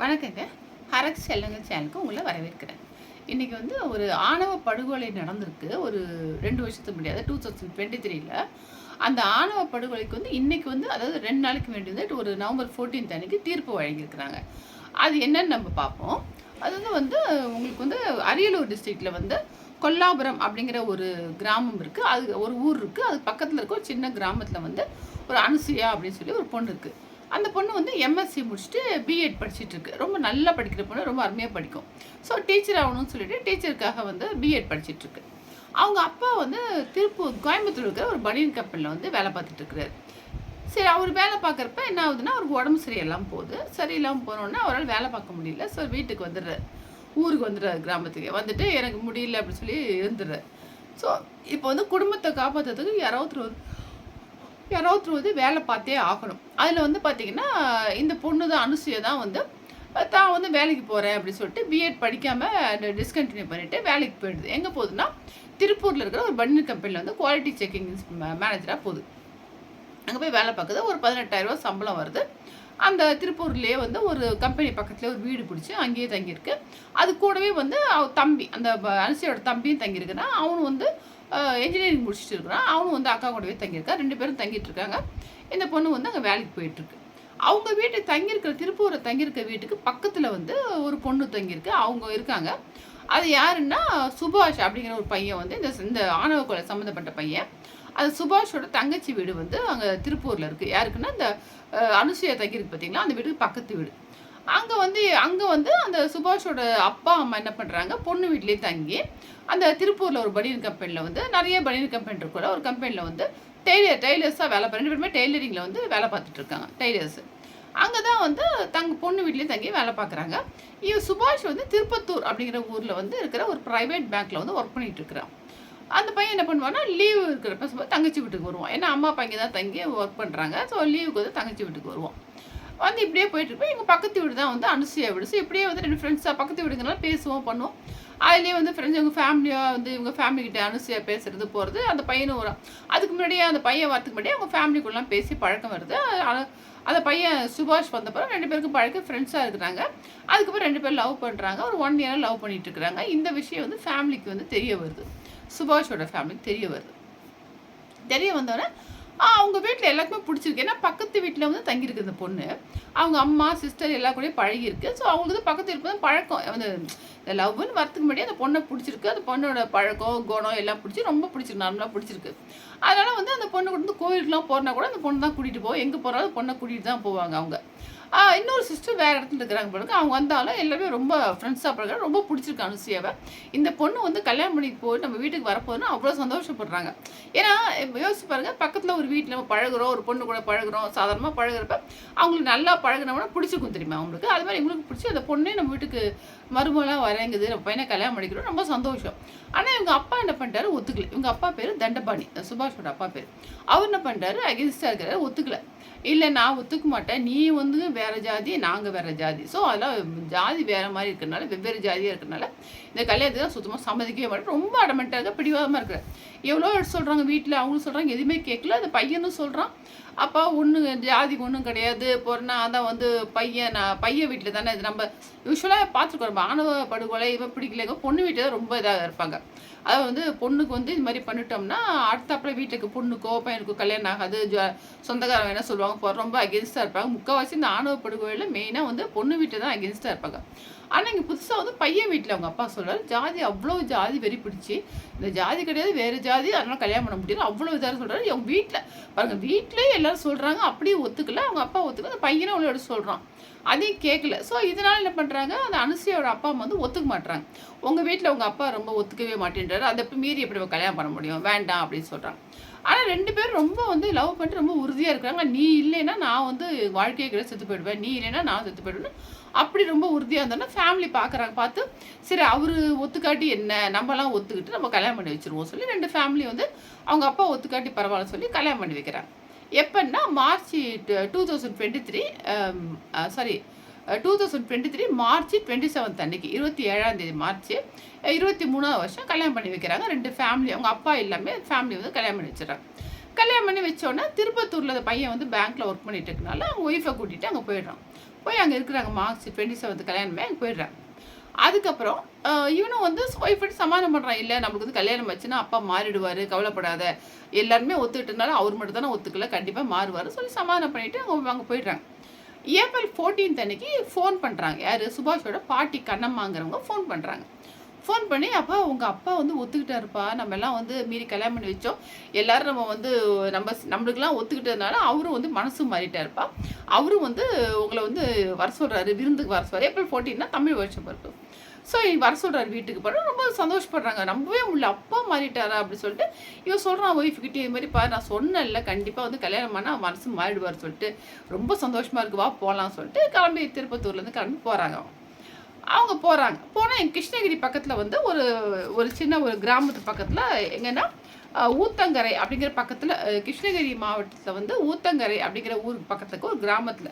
வணக்கங்க. ஹரக் செல்லுங்க சேனலுக்கு உங்களை வரவேற்கிறேன். இன்றைக்கி வந்து ஒரு ஆணவ படுகொலை நடந்திருக்கு. ஒரு ரெண்டு வருஷத்துக்கு முடியாது டூ தௌசண்ட் டுவெண்ட்டி த்ரீல அந்த ஆணவ படுகொலைக்கு வந்து இன்றைக்கி வந்து அதாவது ரெண்டு நாளைக்கு வேண்டி வந்து ஒரு நவம்பர் ஃபோர்டீன்த் அன்னைக்கு தீர்ப்பு வழங்கியிருக்கிறாங்க. அது என்னன்னு நம்ம பார்ப்போம். அது வந்து வந்து உங்களுக்கு வந்து அரியலூர் டிஸ்ட்ரிக்டில் வந்து கொல்லாபுரம் அப்படிங்கிற ஒரு கிராமம் இருக்குது அது ஒரு ஊர் இருக்குது அது பக்கத்தில் இருக்க ஒரு சின்ன கிராமத்தில் வந்து ஒரு அனுசுயா அப்படின்னு சொல்லி ஒரு பொண்ணு இருக்குது அந்த பொண்ணு வந்து எம்எஸ்சி முடிச்சுட்டு பிஎட் படிச்சுட்டு இருக்கு ரொம்ப நல்லா படிக்கிற பொண்ணு ரொம்ப அருமையாக படிக்கும். ஸோ டீச்சர் ஆகணும்னு சொல்லிட்டு டீச்சருக்காக வந்து பிஎட் படிச்சுட்டு இருக்கு அவங்க அப்பா வந்து திருப்பூர் கோயம்புத்தூர் இருக்கிற ஒரு பனியன் கம்பெனியில் வந்து வேலை பார்த்துட்டு இருக்கிறாரு சரி அவர் வேலை பார்க்குறப்ப என்ன ஆகுதுன்னா அவருக்கு உடம்பு சரியெல்லாம் போகுது. சரியில்லாமல் போனோடனே அவரால் வேலை பார்க்க முடியல. ஸோ வீட்டுக்கு வந்துடுறாரு. ஊருக்கு வந்துடுறாரு கிராமத்துக்கு. வந்துட்டு எனக்கு முடியல அப்படின்னு சொல்லி இருந்துடுறாரு. ஸோ இப்போ வந்து குடும்பத்தை காப்பாற்றுறதுக்கு யாராவது ஒரு யாராவது வந்து வேலை பார்த்தே ஆகணும். அதில் வந்து பார்த்தீங்கன்னா இந்த பொண்ணு தான் அனுசூயை தான் வந்து தான் வந்து வேலைக்கு போகிறேன் அப்படின்னு சொல்லிட்டு பிஎட் படிக்காமல் டிஸ்கண்டினியூ பண்ணிவிட்டு வேலைக்கு போயிடுது. எங்கே போகுதுன்னா திருப்பூரில் இருக்கிற ஒரு பனியன் கம்பெனியில் வந்து குவாலிட்டி செக்கிங் மேனேஜராக போகுது. அங்கே போய் வேலை பார்க்குது. ஒரு பதினெட்டாயிரரூவா சம்பளம் வருது. அந்த திருப்பூர்லேயே வந்து ஒரு கம்பெனி பக்கத்துலேயே ஒரு வீடு பிடிச்சி அங்கேயே தங்கியிருக்கு. அது கூடவே வந்து அவ தம்பி அந்த அனுசியோட தம்பியும் தங்கியிருக்குன்னா அவனும் வந்து இன்ஜினியரிங் முடிச்சுட்டு இருக்கிறான். அவனும் வந்து அக்கா கூடவே தங்கியிருக்கான் ரெண்டு பேரும் தங்கிட்டு இருக்காங்க. இந்த பொண்ணு வந்து அங்கே வேலைக்கு போயிட்டுருக்கு அவங்க வீட்டு தங்கியிருக்கிற திருப்பூரை தங்கியிருக்க வீட்டுக்கு பக்கத்தில் வந்து ஒரு பொண்ணு தங்கியிருக்கு. அவங்க இருக்காங்க. அது யாருன்னா சுபாஷ் அப்படிங்கிற ஒரு பையன் வந்து இந்த இந்த ஆணவ கொலை சம்மந்தப்பட்ட பையன். அது சுபாஷோட தங்கச்சி வீடு வந்து அங்கே திருப்பூரில் இருக்குது யாருக்குன்னா இந்த அனுசுயா தங்கியிருக்கு பார்த்தீங்களா அந்த வீட்டுக்கு பக்கத்து வீடு. அங்கே வந்து அங்கே வந்து அந்த சுபாஷோட அப்பா அம்மா என்ன பண்ணுறாங்க பொண்ணு வீட்லேயே தங்கி அந்த திருப்பூரில் ஒரு பனியன் கம்பெனியில் வந்து நிறைய பனியன் கம்பெனி இருக்கிற ஒரு கம்பெனியில் வந்து டெய்லர் டெய்லர்ஸாக வேலை ரெண்டு பேருமே டெய்லரிங்கில் வந்து வேலை பார்த்துட்டு இருக்காங்க டெய்லர்ஸ். அங்கே தான் வந்து தங்க பொண்ணு வீட்லேயும் தங்கி வேலை பார்க்குறாங்க இவன் சுபாஷ் வந்து திருப்பத்தூர் அப்படிங்கிற ஊரில் வந்து இருக்கிற ஒரு ப்ரைவேட் பேங்க்கில் வந்து ஒர்க் பண்ணிகிட்டு இருக்கிறான் அந்த பையன் என்ன பண்ணுவான்னா லீவு இருக்கிறப்ப தங்கச்சி வீட்டுக்கு வருவான். ஏன்னா அம்மா அப்பா இங்கே தான் தங்கி ஒர்க் பண்ணுறாங்க ஸோ லீவுக்கு வந்து தங்கச்சி வீட்டுக்கு வருவான். வந்து இப்படியே போயிட்டு இருப்போம் எங்கள் பக்கத்து வீடு தான் வந்து அனுசூயா வீடு. ஸோ இப்படியே வந்து ரெண்டு ஃப்ரெண்ட்ஸாக பக்கத்து வீடுங்கனால பேசுவோம் பண்ணுவோம். அதுலேயே வந்து ஃப்ரெண்ட்ஸ் எங்கள் ஃபேமிலியாக வந்து இவங்க ஃபேமிலிக்கிட்ட அனுசூயா பேசுறது போகிறது அந்த பையனும் வரும் அதுக்கு முன்னாடியே அந்த பையன் வரதுக்கு முன்னாடியே அவங்க ஃபேமிலிக்குள்ளலாம் பேசி பழக்கம் வருது. அந்த பையன் சுபாஷ் வந்தப்பறம் ரெண்டு பேருக்கும் பழக்க ஃப்ரெண்ட்ஸாக இருக்கிறாங்க. அதுக்கப்புறம் ரெண்டு பேரும் லவ் பண்ணுறாங்க ஒரு ஒன் இயராக லவ் பண்ணிகிட்டு இருக்கிறாங்க. இந்த விஷயம் வந்து ஃபேமிலிக்கு வந்து தெரிய வருது. சுபாஷோட ஃபேமிலிக்கு தெரிய வருது. தெரிய வந்தோடனே அவங்க வீட்டில் எல்லாருக்குமே பிடிச்சிருக்கு. ஏன்னா பக்கத்து வீட்டில் வந்து தங்கியிருக்கு இந்த பொண்ணு. அவங்க அம்மா சிஸ்டர் எல்லா கூடயும் பழகிருக்கு ஸோ அவங்களுக்கு பக்கத்து இருக்கும் பழக்கம். வந்து லவ்னு வரத்துக்கு முன்னாடி அந்த பொண்ணை பிடிச்சிருக்கு. அந்த பொண்ணோட பழக்கம் குணம் எல்லாம் பிடிச்சி ரொம்ப பிடிச்சிருக்கு. நார்மலாக பிடிச்சிருக்கு. அதனால் வந்து அந்த பொண்ணு கொண்டு வந்து கோயிலுக்குலாம் போகிறனா கூட அந்த பொண்ணு தான் கூட்டிகிட்டு போவோம் எங்கே போகிறாலும் பொண்ணை கூட்டிகிட்டு தான் போவாங்க அவங்க. இன்னொரு சிஸ்டர் வேறு இடத்துல இருக்கிறாங்க பிறகு அவங்க வந்தாலும் எல்லாமே ரொம்ப ஃப்ரெண்ட்ஸாக பிறகு ரொம்ப பிடிச்சிருக்கு அனுசியாவை. இந்த பொண்ணு வந்து கல்யாணம் பண்ணிக்கு போய் நம்ம வீட்டுக்கு வரப்போதுன்னு அவ்வளோ சந்தோஷப்படுறாங்க. ஏன்னா யோசிச்சு பாருங்கள் பக்கத்தில் ஒரு வீட்டில் நம்ம பழகுறோம் ஒரு பொண்ணு கூட பழகுறோம் சாதாரணமாக பழகுறப்ப அவங்களுக்கு நல்லா பழகினோம்னா பிடிச்சிருக்கும் தெரியுமா அவங்களுக்கு? அது மாதிரி எங்களுக்கு பிடிச்சி அந்த பொண்ணே நம்ம வீட்டுக்கு மருமலாக வரங்குது நம்ம பையனை கல்யாணம் பண்ணிக்கிறோம் ரொம்ப சந்தோஷம். ஆனால் இவங்க அப்பா என்ன பண்ணிட்டாரு? ஒத்துக்கல. இவங்க அப்பா பேர் தண்டபாணி. சுபாஷோட அப்பா பேர். அவர் என்ன பண்ணிட்டாரு? அகேன்ஸ்டாக இருக்கிறாரு ஒத்துக்கல. இல்லை நான் ஒத்துக்க மாட்டேன். நீ வந்து வேறு ஜாதி நாங்கள் வேறு ஜாதி. ஸோ அதெல்லாம் ஜாதி வேறு மாதிரி இருக்கிறனால வெவ்வேறு ஜாதியாக இருக்கிறனால இந்த கல்யாணத்தை தான் சுத்தமாக சம்மதிக்கவே மாட்டேன். ரொம்ப அடமெண்ட்டாக பிடிவாதமாக இருக்கிறேன். எவ்வளோ சொல்கிறாங்க வீட்டில் அவங்களும் சொல்கிறாங்க எதுவுமே கேட்கல. அந்த பையனும் சொல்கிறான் அப்பா ஒன்று ஜாதி ஒன்றும் கிடையாது. பொறனா அதான் வந்து பையன் நான் பையன் வீட்டில் தானே இது நம்ம யூஸ்வலாக பார்த்துருக்கோம். ஆணவ படுகொலை இவன் பிடிக்கலங்க. பொண்ணு வீட்டில் தான் ரொம்ப இதாக இருப்பாங்க. அதாவது வந்து பொண்ணுக்கு வந்து இது மாதிரி பண்ணிட்டோம்னா அடுத்தாப்புல வீட்டுக்கு பொண்ணுக்கோ பையனுக்கோ கல்யாணம் ஆகாது. சொந்தக்காரங்க என்ன சொல்லுவாங்க. ரொம்ப அகென்ஸ்டாக இருப்பாங்க. முக்கால்வாசி இந்த ஆணவ படுகொலையில் மெயினாக வந்து பொண்ணு வீட்டில் தான் அகென்ஸ்டாக இருப்பாங்க. ஆனால் இங்கே புதுசாக வந்து பையன் வீட்டில் அவங்க அப்பா சொல்கிறார் ஜாதி அவ்வளோ ஜாதி வெறி பிடிச்சி இந்த ஜாதி கிடையாது வேறு ஜாதி அதனால் கல்யாணம் பண்ண முடியல அவ்வளோ இதாக சொல்கிறாரு அவங்க வீட்டில் பாருங்கள் வீட்டிலேயே எல்லோரும் சொல்கிறாங்க அப்படியே ஒத்துக்கல. அவங்க அப்பா ஒத்துக்கல அந்த பையனை அவ்வளோ எடுத்து சொல்கிறான் அதையும் கேட்கல ஸோ இதனால் என்ன பண்ணுறாங்க அந்த அனுசியோட அப்பா அம்மா வந்து ஒத்துக்க மாட்டுறாங்க உங்கள் வீட்டில் உங்கள் அப்பா ரொம்ப ஒத்துக்கவே மாட்டேன்றாரு. அதை எப்படி மீறி எப்படி கல்யாணம் பண்ண முடியும்? வேண்டாம் அப்படின்னு சொல்கிறாங்க ஆனால் ரெண்டு பேரும் ரொம்ப வந்து லவ் பண்ணிட்டு ரொம்ப உறுதியாக இருக்கிறாங்க. நீ இல்லைன்னா நான் வந்து வாழ்க்கையை கிட்ட செத்து போயிடுவேன். நீ இல்லைன்னா நான் செத்து போயிடுவேன் அப்படி ரொம்ப உறுதியாக இருந்தோன்னா ஃபேமிலி பார்க்குறாங்க பார்த்து சரி அவர் ஒத்துக்காட்டி என்ன? நம்மலாம் ஒத்துக்கிட்டு நம்ம கல்யாணம் பண்ணி வச்சுருவோம் சொல்லி ரெண்டு ஃபேமிலி வந்து அவங்க அப்பா ஒத்துக்காட்டி பரவாயில்ல சொல்லி கல்யாணம் பண்ணி வைக்கிறாங்க. எப்போன்னா March two thousand twenty three sorry two thousand twenty three March twenty seventh அன்னைக்கு இருபத்தி ஏழாம் தேதி மார்ச் uh, இருபத்தி மூணாவது வருஷம் கல்யாணம் பண்ணி வைக்கிறாங்க. ரெண்டு ஃபேமிலி அவங்க அப்பா எல்லாமே ஃபேமிலி வந்து கல்யாணம் பண்ணி வச்சிடறாங்க. கல்யாணம் பண்ணி வச்சோன்னா திருப்பத்தூரில் அந்த பையன் வந்து பேங்க்கில் ஒர்க் பண்ணிட்டு இருக்கனால அவங்க ஒய்ஃபை கூட்டிகிட்டு அங்கே போயிடுறான் போய் அங்கே இருக்கிறாங்க மார்ச் டுவெண்ட்டி செவன்த் கல்யாணமே அங்கே போயிடுறாங்க. அதுக்கப்புறம் uh, இவனும் வந்து ஒய்ஃபை சமாதானம் பண்ணுறான் இல்லை நம்மளுக்கு வந்து கல்யாணம் வச்சுன்னா அப்பா மாறிடுவார் கவலைப்படாத. எல்லாருமே ஒத்துக்கிட்டனால அவர் மட்டும் தானே ஒத்துக்கல கண்டிப்பாக மாறுவார் சொல்லி சமாதானம் பண்ணிவிட்டு அவங்க அங்கே போயிடுறாங்க. ஏப்ரல் 14th அன்னைக்கு ஃபோன் பண்ணுறாங்க யார்? சுபாஷோட பாட்டி கண்ணம்மாங்கிறவங்க ஃபோன் பண்ணுறாங்க ஃபோன் பண்ணி அப்பா உங்கள் அப்பா வந்து ஒத்துக்கிட்டாருப்பா. நம்ம எல்லாம் வந்து மீறி கல்யாணம் பண்ணி வச்சோம். எல்லோரும் நம்ம வந்து நம்ம நம்மளுக்கெல்லாம் ஒத்துக்கிட்டதுனால அவரும் வந்து மனசு மாறிட்டாருப்பா. அவரும் வந்து உங்களை வந்து வர சொல்கிறாரு விருந்துக்கு வர சொல்கிறார் ஏப்ரல் ஃபோர்டீன்னா தமிழ் வருஷம் பிறப்பு. ஸோ வர சொல்கிறார் வீட்டுக்கு போனால் ரொம்ப சந்தோஷப்படுறாங்க. நம்பவே முடியல. அப்பா மாறிட்டாரா அப்படின்னு சொல்லிட்டு இவன் சொல்கிறான் ஒய்ஃப்கிட்ட இது மாதிரி பாரு நான் சொன்னேன்ல கண்டிப்பாக வந்து கல்யாணம் பண்ணால் மனசு மாறிடுவார் சொல்லிட்டு ரொம்ப சந்தோஷமாக இருக்கு வா போகலாம் சொல்லிட்டு கிளம்பி திருப்பத்தூர்லேருந்து கிளம்பி போகிறாங்க அவங்க. போகிறாங்க போனால் கிருஷ்ணகிரி பக்கத்தில் வந்து ஒரு ஒரு சின்ன ஒரு கிராமத்து பக்கத்தில் எங்கன்னா ஊத்தங்கரை அப்படிங்கிற பக்கத்தில் கிருஷ்ணகிரி மாவட்டத்தில் வந்து ஊத்தங்கரை அப்படிங்கிற ஊருக்கு பக்கத்துக்கு ஒரு கிராமத்தில்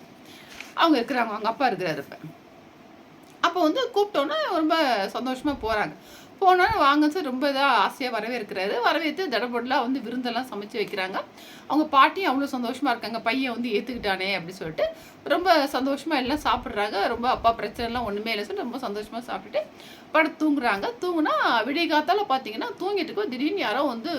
அவங்க இருக்கிறாங்க. அவங்க அப்பா இருக்கிறாரு இப்போ. அப்போ வந்து கூப்பிட்டோன்னே ரொம்ப சந்தோஷமாக போகிறாங்க போனோன்னே வாங்க சார் ரொம்ப இதாக ஆசையாக வரவேற்கிறாரு. வரவேற்று தடபடலாக வந்து விருந்தெல்லாம் சமைச்சு வைக்கிறாங்க. அவங்க பாட்டியும் அவ்வளோ சந்தோஷமாக இருக்காங்க. பையன் வந்து ஏற்றுக்கிட்டானே அப்படின்னு சொல்லிட்டு ரொம்ப சந்தோஷமாக எல்லாம் சாப்பிட்றாங்க. ரொம்ப அப்பா பிரச்சனைலாம் ஒன்றுமே இல்லை சொல்லி ரொம்ப சந்தோஷமாக சாப்பிட்டுட்டு படம் தூங்குறாங்க. தூங்குனா விடிய காத்தால் பார்த்தீங்கன்னா தூங்கிட்டு திடீர்னு யாரோ வந்து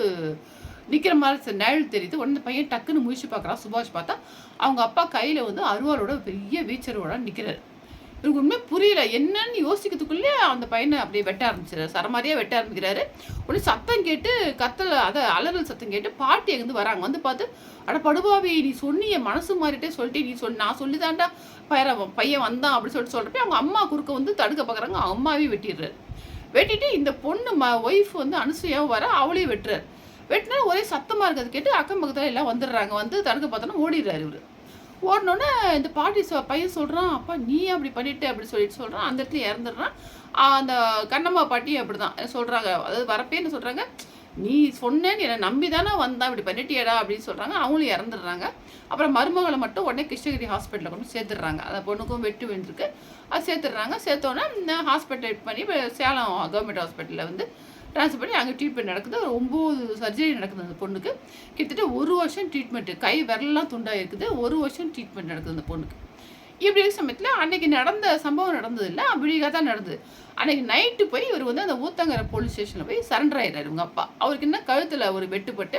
நிற்கிற மாதிரி நிழல் தெரியுது. உடனே பையன் டக்குன்னு முழிச்சு பார்க்குறான் சுபாஷ் பார்த்தா அவங்க அப்பா கையில் வந்து அருவாளோட பெரிய வீச்சரோட நிற்கிறாரு இவருக்கு உண்மை புரியல. என்னன்னு யோசிக்கிறதுக்குள்ளே அந்த பையனை அப்படியே வெட்ட ஆரம்பிச்சிடாரு சரமாரியாக வெட்ட ஆரம்பிக்கிறாரு. உடனே சத்தம் கேட்டு கத்தல அதை அலறல் சத்தம் கேட்டு பாட்டி எங்கேருந்து வராங்க. வந்து பார்த்து அட படுபாவி நீ சொன்னிய மனசு மாறிட்டே சொல்லிட்டு நீ சொல் நான் சொல்லிதான்டா பையன் பையன் வந்தான் அப்படின்னு சொல்லிட்டு சொல்கிறப்ப அவங்க அம்மா குறுக்க வந்து தடுக்க பார்க்குறாங்க. அவங்க அம்மாவே வெட்டிடுறாரு. வெட்டிட்டு இந்த பொண்ணு ம ஒய்ஃப் வந்து அனுசூயாவும் வர அவளையும் வெட்டுறாரு. வெட்டினா ஒரே சத்தமாக இருக்கிறது கேட்டு அக்கம் பக்கத்தில் எல்லாம் வந்துடுறாங்க. வந்து தடுக்க பார்த்தோன்னா ஓடிடுறாரு இவர். ஓடனோடனே இந்த பாட்டி பையன் சொல்கிறான் அப்பா நீ அப்படி பண்ணிட்டு? அப்படி சொல்லிட்டு சொல்கிறான் அந்த இடத்துல இறந்துடுறான். அந்த கண்ணம்மா பாட்டி அப்படி தான் சொல்கிறாங்க அதாவது வரப்பே என்ன சொல்கிறாங்க நீ சொன்னேன்னு என்னை நம்பி தானே வந்தான் இப்படி பண்ணிட்டியடா அப்படின்னு சொல்கிறாங்க அவங்களும் இறந்துடுறாங்க. அப்புறம் மருமகளை மட்டும் உடனே கிருஷ்ணகிரி ஹாஸ்பிட்டலில் கொண்டு சேர்த்துடுறாங்க. அந்த பொண்ணுக்கும் வெட்டு விழுந்திருக்கு. அது சேர்த்துடுறாங்க. சேர்த்தோன்னே ஹாஸ்பிட்டல் பண்ணி சேலம் கவர்மெண்ட் ஹாஸ்பிட்டலில் வந்து ட்ரான்ஸ்ஃபர் பண்ணி அங்கே ட்ரீட்மெண்ட் நடக்குது. ஒரு ஒம்பது சர்ஜரி நடக்குது அந்த பொண்ணுக்கு. கிட்டத்தட்ட ஒரு வருஷம் ட்ரீட்மெண்ட்டு கை விரலாம் துண்டாக இருக்குது ஒரு வருஷம் ட்ரீட்மெண்ட் நடக்குது அந்த பொண்ணுக்கு. இப்படி இருக்க சமயத்தில் அன்னைக்கு நடந்த சம்பவம் நடந்தது இல்லை அப்படிக்காக தான் நடந்தது. அன்னைக்கு நைட்டு போய் இவர் வந்து அந்த ஊத்தங்கரை போலீஸ் ஸ்டேஷனில் போய் சரண்டர் ஆயிடுறாரு இவங்க அப்பா. அவருக்கு என்ன கழுத்தில் ஒரு வெட்டுப்பட்டு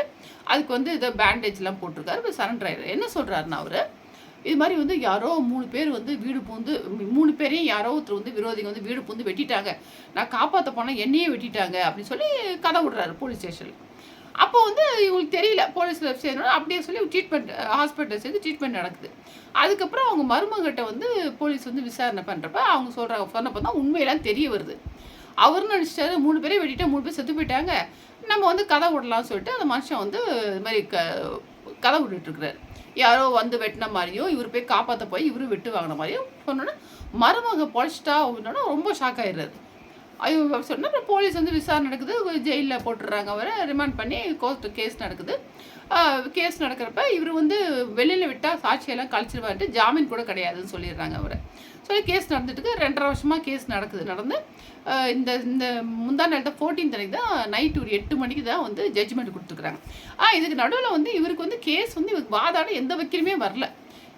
அதுக்கு வந்து இதை பேண்டேஜ்லாம் போட்டிருக்காரு. இப்போ சரண்டர் ஆயிடுறாரு. என்ன சொல்கிறாருன்னா அவர்? இது மாதிரி வந்து யாரோ மூணு பேர் வந்து வீடு பூந்து மூணு பேரையும் யாரோ ஒருத்தர் வந்து விரோதிங்க வந்து வீடு பூந்து வெட்டிட்டாங்க. நான் காப்பாற்ற போனால் என்னையே வெட்டிட்டாங்க அப்படின்னு சொல்லி கதை விடுறாரு போலீஸ் ஸ்டேஷனில் அப்போ வந்து இவங்களுக்கு தெரியல போலீஸில் சேரணும் அப்படியே சொல்லி ட்ரீட்மெண்ட் ஹாஸ்பிட்டல் சேர்ந்து ட்ரீட்மெண்ட் நடக்குது. அதுக்கப்புறம் அவங்க மருமகிட்ட வந்து போலீஸ் வந்து விசாரணை பண்ணுறப்ப அவங்க சொல்கிறாங்க சொன்னப்போ தான் உண்மையெல்லாம் தெரிய வருது. அவர்னு நினச்சிட்டாரு மூணு பேரே வெட்டிட்டா மூணு பேர் செத்து போயிட்டாங்க. நம்ம வந்து கதை விடலாம்னு சொல்லிட்டு அந்த மனுஷன் வந்து இது மாதிரி க கதை விட்டுட்டுருக்குறாரு யாரோ வந்து வெட்டின மாதிரியும் இவர் போய் காப்பாற்ற போய் இவரும் வெட்டு வாங்கின மாதிரியும் சொன்னோன்னா மருமக பொழைச்சிட்டா அப்படின்னா ரொம்ப ஷாக் ஆயிடுறாரு ஐயோ சொன்னால் அப்புறம் போலீஸ் வந்து விசாரணை நடக்குது ஜெயிலில் போட்டுடுறாங்க அவரை. ரிமாண்ட் பண்ணி கோர்ட் கேஸ் நடக்குது. கேஸ் நடக்கிறப்ப இவர் வந்து வெளியில் விட்டால் சாட்சியெல்லாம் கழிச்சிருவான்ட்டு ஜாமீன் கூட கிடையாதுன்னு சொல்லிடுறாங்க அவரை. சொல்லி கேஸ் நடந்துட்டு ரெண்டரை வருஷமாக கேஸ் நடக்குது. நடந்து இந்த இந்த முந்தா நேரத்தை ஃபோர்டீன் தேதி தான் நைட் ஒரு எட்டு மணிக்கு தான் வந்து ஜட்ஜ்மெண்ட் கொடுத்துருக்குறாங்க. ஆ இதுக்கு நடுவில் வந்து இவருக்கு வந்து கேஸ் வந்து இவருக்கு வாதாட எந்த வக்கீலுமே வரல.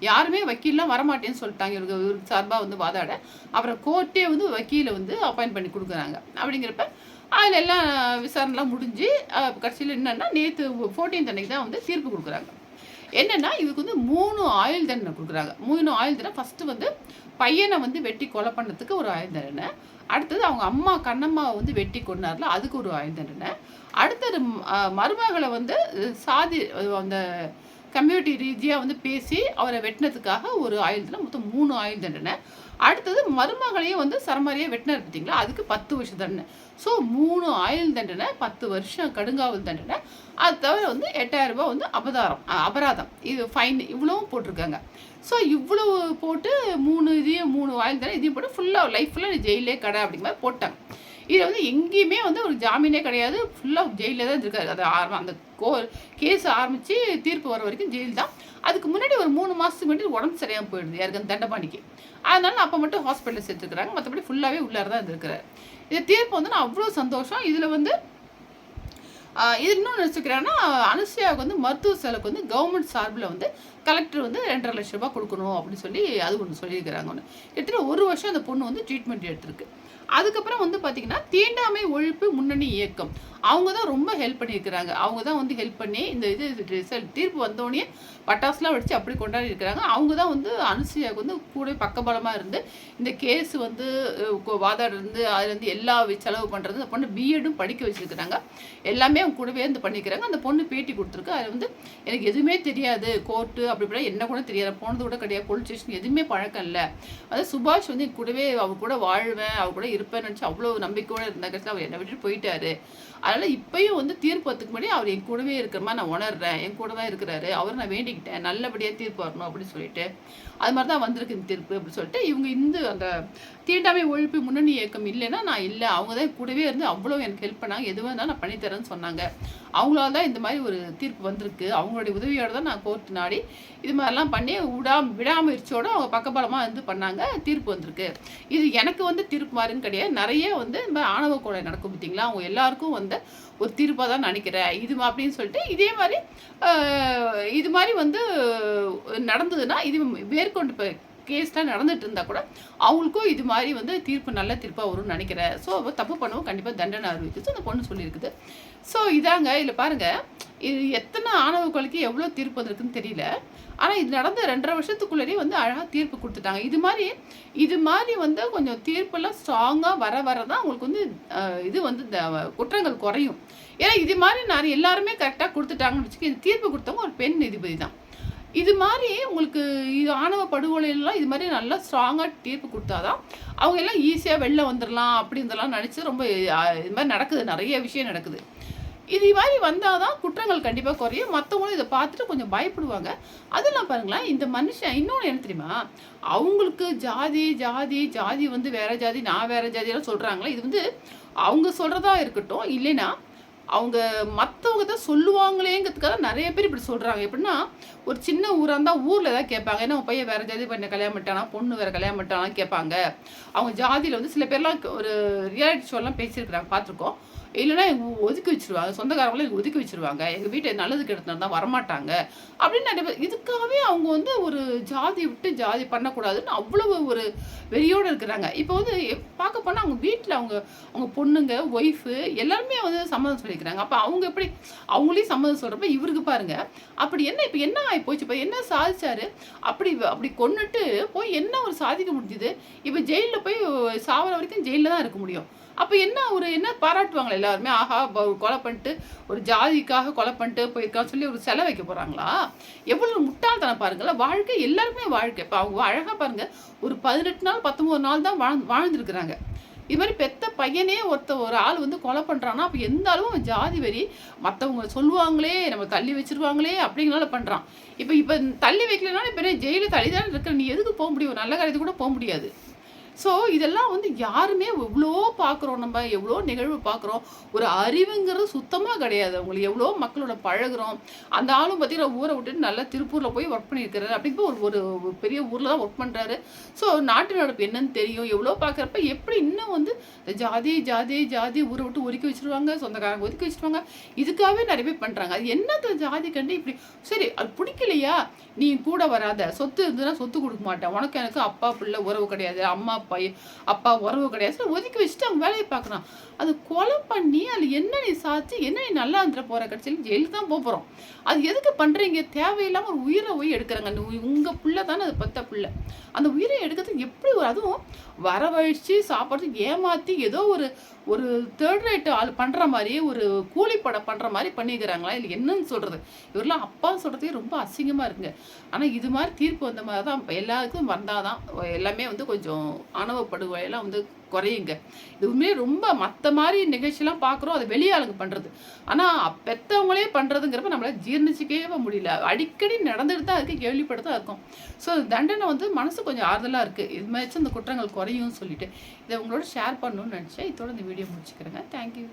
யாருமே வக்கீல்லாம் வரமாட்டேன்னு சொல்லிட்டாங்க. இவருக்கு இவருக்கு சார்பாக வந்து வாதாட. அப்புறம் கோர்ட்டே வந்து வக்கீலை வந்து அப்பாயின்ட் பண்ணி கொடுக்குறாங்க. அப்படிங்கிறப்ப அதில் எல்லாம் விசாரணைலாம் முடிஞ்சு கடைசியில் என்னென்னா நேற்று ஃபோர்டீன்த் அன்னைக்கு தான் வந்து தீர்ப்பு கொடுக்குறாங்க. என்னென்னா இதுக்கு வந்து மூணு ஆயுள் தண்டனை கொடுக்குறாங்க. மூணு ஆயுள் தண்டனை. ஃபஸ்ட்டு வந்து பையனை வந்து வெட்டி கொலை பண்ணதுக்கு ஒரு ஆயுள் தண்டனை. அடுத்தது அவங்க அம்மா கண்ணம்மாவை வந்து வெட்டி கொண்டார்ல அதுக்கு ஒரு ஆயுள் தண்டனை. அடுத்தது மருமகளை வந்து சாதி அந்த கம்யூனிட்டி ரீதியாக வந்து பேசி அவரை வெட்டினதுக்காக ஒரு ஆயுள் தண்டனை மொத்தம் மூணு ஆயுள் தண்டனை. அடுத்தது மருமகளையும் வந்து சரமாரியாக வெட்டினார் பார்த்தீங்களா அதுக்கு பத்து வருஷம் தண்டனை. ஸோ மூணு ஆயுள் தண்டனை பத்து வருஷம் கடுங்காவல் தண்டனை. அது தவிர வந்து எட்டாயிரம் ரூபாய் வந்து அபதாரம் அபராதம். இது ஃபைன் இவ்வளவும் போட்டிருக்காங்க. ஸோ இவ்வளவு போட்டு மூணு இதையும் மூணு ஆயுள் தண்டனை இதையும் போட்டு ஃபுல்லாக லைஃப் ஃபுல்லாக ஜெயிலே கடை அப்படிங்கிற மாதிரி போட்டாங்க. இது வந்து எங்கேயுமே வந்து ஒரு ஜாமீனே கிடையாது. ஃபுல்லாக ஜெயிலில் தான் இருக்காரு. அது ஆரம்பம் அந்த கோ கேஸ் ஆரம்பித்து தீர்ப்பு வர வரைக்கும் ஜெயில் தான். அதுக்கு முன்னாடி ஒரு மூணு மாதத்துக்கு முன்னாடி உடம்பு சரியாக போயிடுது. யாருக்கு? அந்த தண்டபாணிக்கு. அதனால அப்போ மட்டும் ஹாஸ்பிட்டலில் சேர்த்துருக்குறாங்க மற்றபடி ஃபுல்லாகவே உள்ளார தான் இருந்திருக்கிறார். இந்த தீர்ப்பு வந்து நான் அவ்வளோ சந்தோஷம். இதில் வந்து இது இன்னும் நினச்சிக்கிறேன்னா அனுஷியாவுக்கு வந்து மருத்துவ செலவுக்கு வந்து கவர்மெண்ட் சார்பில் வந்து கலெக்டர் வந்து ரெண்டரை லட்ச ரூபா கொடுக்கணும் அப்படின்னு சொல்லி அது ஒன்று சொல்லியிருக்கிறாங்க. ஒன்று கிட்டத்தட்ட ஒரு வருஷம் அந்த பொண்ணு வந்து ட்ரீட்மெண்ட் எடுத்திருக்கு. அதுக்கப்புறம் வந்து பார்த்தீங்கன்னா தீண்டாமை ஒழிப்பு முன்னணி இயக்கம். அவங்க தான் ரொம்ப ஹெல்ப் பண்ணியிருக்கிறாங்க. அவங்க தான் வந்து ஹெல்ப் பண்ணி இந்த இது ரிசல்ட் தீர்ப்பு வந்தோடனே பட்டாசுலாம் வெடித்து அப்படி கொண்டாடி இருக்கிறாங்க. அவங்க தான் வந்து அனுசூயாவுக்கு வந்து கூட பக்கபலமாக இருந்து இந்த கேஸ் வந்து வாதாடுறது இருந்து அதுலேருந்து எல்லா செலவு பண்ணுறது அந்த பொண்ணு பிஎடும் படிக்க வச்சுருக்கிறாங்க. எல்லாமே அவங்க கூடவே வந்து பண்ணிக்கிறாங்க. அந்த பொண்ணு பேட்டி கொடுத்துருக்கு. அது வந்து எனக்கு எதுவுமே தெரியாது. கோர்ட்டு அப்படி இப்படி என்ன கூட தெரியாது. போனது கூட கிடையாது. போலீஸ் ஸ்டேஷன் எதுவுமே பழக்கம் இல்லை. அதாவது சுபாஷ் வந்து என் கூடவே அவர் கூட வாழ்வேன். அவர் கூட இருப்பேன்னு நினச்சி அவ்வளோ நம்பிக்கையோடு இருந்தாங்க அவர் என்னை விட்டுட்டு போயிட்டாரு. அதனால் இப்பயும் வந்து தீர்ப்பு வரத்துக்கு முன்னாடி அவர் என் கூடவே இருக்கிற மாதிரி நான் உணர்றேன். என் கூட தான் இருக்கிறாரு. அவர் நான் வேண்டிக்கிட்டேன். நல்லபடியாக தீர்ப்பு வரணும் அப்படின்னு சொல்லிட்டு. அது மாதிரி தான் வந்திருக்கு இந்த தீர்ப்பு அப்படின்னு சொல்லிட்டு இவங்க இந்து அந்த தீண்டாமை ஒழிப்பு முன்னணி இயக்கம் இல்லைன்னா நான் இல்லை. அவங்க தான் கூடவே இருந்து அவ்வளோ எனக்கு ஹெல்ப் பண்ணாங்க. எதுவாக இருந்தாலும் நான் பண்ணித்தரேன்னு சொன்னாங்க. அவங்களால தான் இந்த மாதிரி ஒரு தீர்ப்பு வந்திருக்கு. அவங்களுடைய உதவியோடு தான் நான் கோர்ட் நாடி இது மாதிரிலாம் பண்ணி விடா விடாமுயற்சியோட அவங்க பக்கபலமாக வந்து பண்ணாங்க. தீர்ப்பு வந்திருக்கு. இது எனக்கு வந்து தீர்ப்பு மாதிரின்னு கிடையாது. நிறைய வந்து இந்த மாதிரி ஆணவ கொலை நடக்கும் பார்த்தீங்களா? அவங்க எல்லாருக்கும் வந்து ஒரு தீர்ப்பாக தான் நினைக்கிறேன். இது அப்படின்னு சொல்லிட்டு இதே மாதிரி இது மாதிரி வந்து நடந்ததுன்னா இது மேற்கொண்டு கேஸ்லாம் நடந்துட்டு இருந்தால் கூட அவங்களுக்கும் இது மாதிரி வந்து தீர்ப்பு நல்ல தீர்ப்பாக வரும்னு நினைக்கிறேன். ஸோ தப்பு பண்ணவும் கண்டிப்பாக தண்டனை அறிவிக்குது. அந்த பொண்ணு சொல்லியிருக்குது. ஸோ இதாங்க இதில் பாருங்கள் இது எத்தனை ஆணவ கொலைக்கு எவ்வளோ தீர்ப்பு வந்திருக்குன்னு தெரியல. ஆனால் இது நடந்த ரெண்டரை வருஷத்துக்குள்ளேயே வந்து அழகாக தீர்ப்பு கொடுத்துட்டாங்க. இது மாதிரி இது மாதிரி வந்து கொஞ்சம் தீர்ப்பெல்லாம் ஸ்ட்ராங்காக வர வர தான் அவங்களுக்கு வந்து இது வந்து இந்த குற்றங்கள் குறையும். ஏன்னா இது மாதிரி நான் எல்லாருமே கரெக்டாக கொடுத்துட்டாங்கன்னு வச்சுக்க இது தீர்ப்பு கொடுத்தவங்க ஒரு பெண் நீதிபதி தான். இது மாதிரி உங்களுக்கு இது ஆணவ படுகொலைலாம் இது மாதிரி நல்லா ஸ்ட்ராங்காக தீர்ப்பு கொடுத்தாதான் அவங்க எல்லாம் ஈஸியாக வெளில வந்துடலாம் அப்படின்றலாம் நினச்சி ரொம்ப இது மாதிரி நடக்குது. நிறைய விஷயம் நடக்குது. இது மாதிரி வந்தால் தான் குற்றங்கள் கண்டிப்பாக குறையும். மற்றவங்களும் இதை பார்த்துட்டு கொஞ்சம் பயப்படுவாங்க. அதெல்லாம் பாருங்களேன். இந்த மனுஷன் இன்னொன்று என்ன தெரியுமா? அவங்களுக்கு ஜாதி ஜாதி ஜாதி வந்து வேறு ஜாதி நான் வேறு ஜாதியெல்லாம் சொல்கிறாங்களே இது வந்து அவங்க சொல்கிறதா இருக்கட்டும். இல்லைன்னா அவங்க மற்றவங்க தான் சொல்லுவாங்களேங்கிறதுக்காக நிறைய பேர் இப்படி சொல்கிறாங்க எப்படின்னா ஒரு சின்ன ஊராக இருந்தால் ஊரில் ஏதாவது கேட்பாங்க. ஏன்னா உன் பையன் வேறு ஜாதி பண்ண கல்யாணம் பண்ணிட்டானா பொண்ணு வேறு கல்யாணம் பண்ணிட்டானா கேட்பாங்க. அவங்க ஜாதியில் வந்து சில பேர்லாம் ஒரு ரியாலிட்டி ஷோலாம் பேசியிருக்கிறாங்க பார்த்துருக்கோம். இல்லைன்னா எங்கள் ஒதுக்கி வச்சிருவாங்க. சொந்தக்காரங்களும் எங்கள் ஒதுக்கி வச்சிருவாங்க. எங்கள் வீட்டை நல்லது கெடுத்து வரமாட்டாங்க. அப்படின்னு நிறைய பேர் இதுக்காகவே அவங்க வந்து ஒரு ஜாதி விட்டு ஜாதி பண்ணக்கூடாதுன்னு அவ்வளவு ஒரு வெறியோடு இருக்கிறாங்க. இப்போ வந்து எப்- பார்க்க போனால் அவங்க வீட்டில் அவங்க அவங்க பொண்ணுங்க ஒய்ஃபு எல்லாருமே வந்து சம்மதம் இருக்கிறாங்க அப்போ அவங்க எப்படி அவங்களையும் சம்மதம் சொல்கிறப்ப இவருக்கு பாருங்க அப்படி என்ன இப்போ என்ன ஆகி போச்சு இப்போ என்ன சாதிச்சாரு? அப்படி அப்படி கொண்டுட்டு போய் என்ன ஒரு சாதிக்க முடிஞ்சுது? இப்போ ஜெயிலில் போய் சாவர வரைக்கும் ஜெயிலில் தான் இருக்க முடியும். அப்போ என்ன ஒரு என்ன பாராட்டுவாங்களா எல்லாருமே? ஆஹா கொலை பண்ணிட்டு ஒரு ஜாதிக்காக கொலை பண்ணிட்டு போயிருக்கான்னு சொல்லி ஒரு செலை வைக்க போகிறாங்களா எவ்வளோ முட்டாள்தனம் பாருங்களா வாழ்க்கை எல்லாருக்குமே வாழ்க்கை. இப்போ அவங்க அழகாக பாருங்கள் ஒரு பதினெட்டு நாள் பத்தொம்போது நாள் தான் வாழ் வாழ்ந்துருக்குறாங்க. இது மாதிரி பெத்த பையனே ஒருத்த ஒரு ஆள் வந்து கொலை பண்ணுறான்னா அப்போ எந்த அளவு ஜாதி வரி மற்றவங்க சொல்லுவாங்களே நம்ம தள்ளி வச்சிருவாங்களே அப்படிங்கிறனால பண்ணுறான் இப்போ இப்போ தள்ளி வைக்கலனாலும் இப்போ ஜெயிலில் தள்ளி தானே இருக்க நீ எதுக்கு போக முடியும்? நல்ல காரியத்துக்கு கூட போக முடியாது. ஸோ இதெல்லாம் வந்து யாருமே எவ்வளோ பார்க்குறோம் நம்ம எவ்வளோ நிகழ்வு பார்க்குறோம். ஒரு அறிவுங்கிறது சுத்தமாக கிடையாது. அவங்களுக்கு எவ்வளோ மக்களோட பழகுறோம். அந்த ஆளும் பார்த்தீங்கன்னா ஊரை விட்டுட்டு நல்லா திருப்பூரில் போய் ஒர்க் பண்ணியிருக்கிறாரு. அப்படிங்கிற ஒரு ஒரு பெரிய ஊரில் தான் ஒர்க் பண்ணுறாரு ஸோ நாட்டு நடப்பு என்னன்னு தெரியும். எவ்வளோ பார்க்குறப்ப எப்படி இன்னும் வந்து இந்த ஜாதி ஜாதி ஜாதி ஊரை விட்டு ஒதுக்கி வச்சிருவாங்க சொந்தக்காரங்க ஒதுக்கி வச்சுருவாங்க. இதுக்காகவே நிறைய பேர் பண்ணுறாங்க அது என்னத்த ஜாதி கண்டு இப்படி சரி அது பிடிக்கலையா? நீ கூட வராத. சொத்து இருந்ததுன்னா சொத்து கொடுக்க மாட்டேன். உனக்கு எனக்கு அப்பா பிள்ளை உறவு கிடையாது. அம்மா அப்பா அப்பா உறவு கிடையாது. ஒதுக்கி வச்சுட்டு அவங்க வேலையை பார்க்குறான். அது கொலை பண்ணி அதில் என்ன நீ சாச்சு என்ன நீ நல்லா இருந்துட போகிற கடைசியில் ஜெயிலுக்கு தான் போக போகிறோம் அது எதுக்கு பண்ணுறீங்க தேவையில்லாமல் ஒரு உயிரை போய் எடுக்கிறாங்க. உங்கள் பிள்ளை தானே அது பத்த பிள்ளை. அந்த உயிரை எடுக்கிறதுக்கு எப்படி ஒரு அதுவும் வரவழைச்சு சாப்பிட்றதுக்கு ஏமாற்றி ஏதோ ஒரு ஒரு தேர்ட் ரேட் ஆள் பண்ணுற மாதிரி ஒரு கூலிப்படம் பண்ணுற மாதிரி பண்ணிக்கிறாங்களா? இல்லை என்னன்னு சொல்கிறது இவரெல்லாம் அப்பான்னு சொல்கிறதே ரொம்ப அசிங்கமாக இருக்குங்க. ஆனால் இது மாதிரி தீர்ப்பு வந்த மாதிரி தான் எல்லாருக்கும் வந்தால் தான் எல்லாமே வந்து கொஞ்சம் அனுபவப்படுவையெல்லாம் வந்து குறையுங்க. இதுவுமே ரொம்ப மற்ற மாதிரி நிகழ்ச்சியெல்லாம் பார்க்குறோம் அது வெளியாளுங்க பண்ணுறது ஆனால் பெற்றவங்களே பண்ணுறதுங்கிறப்ப நம்மளால் ஜீர்ணிச்சிக்கவே முடியல. அடிக்கடி நடந்துட்டு தான் இருக்குது கேள்விப்பட்டு இருக்கும். ஸோ தண்டனை வந்து மனசு கொஞ்சம் ஆறுதலாக இருக்குது இது மாதிரி இந்த குற்றங்கள் குறையும் சொல்லிட்டு. இதை உங்களோட ஷேர் பண்ணணும்னு நினச்சேன். இதோட இந்த வீடியோ முடிச்சுக்கிறேங்க. தேங்க்யூ